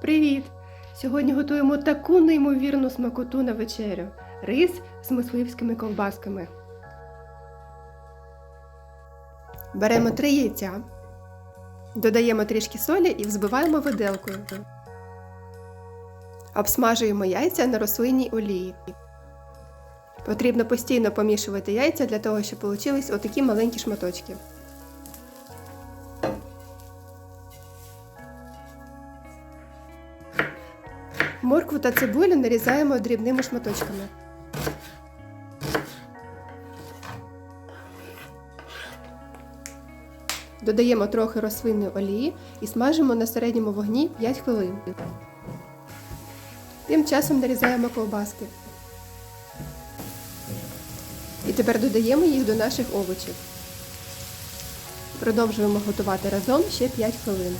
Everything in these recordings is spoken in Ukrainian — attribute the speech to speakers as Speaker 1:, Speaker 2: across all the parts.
Speaker 1: Привіт! Сьогодні готуємо таку неймовірну смакоту на вечерю рис з мисливськими ковбасками. Беремо три яйця, додаємо трішки солі і взбиваємо виделкою. Обсмажуємо яйця на рослинній олії. Потрібно постійно помішувати яйця для того, щоб вийшли отакі маленькі шматочки. Моркву та цибулю нарізаємо дрібними шматочками. Додаємо трохи рослинної олії і смажимо на середньому вогні 5 хвилин. Тим часом нарізаємо ковбаски. І тепер додаємо їх до наших овочів. Продовжуємо готувати разом ще 5 хвилин.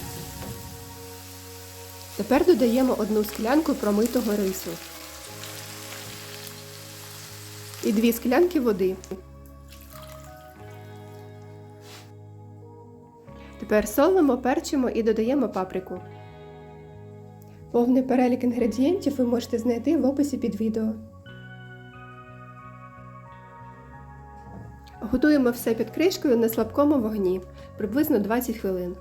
Speaker 1: Тепер додаємо одну склянку промитого рису і дві склянки води. Тепер солимо, перчимо і додаємо паприку. Повний перелік інгредієнтів ви можете знайти в описі під відео. Готуємо все під кришкою на слабкому вогні приблизно 20 хвилин.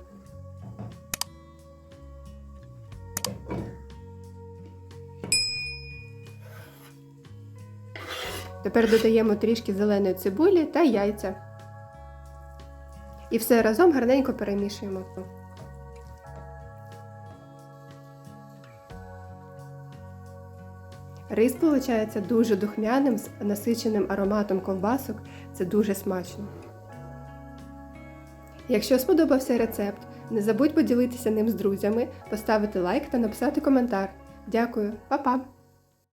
Speaker 1: Тепер додаємо трішки зеленої цибулі та яйця. І все разом гарненько перемішуємо. Рис виходить дуже духмяним з насиченим ароматом ковбасок. Це дуже смачно. Якщо сподобався рецепт, не забудь поділитися ним з друзями, поставити лайк та написати коментар. Дякую, Па-па!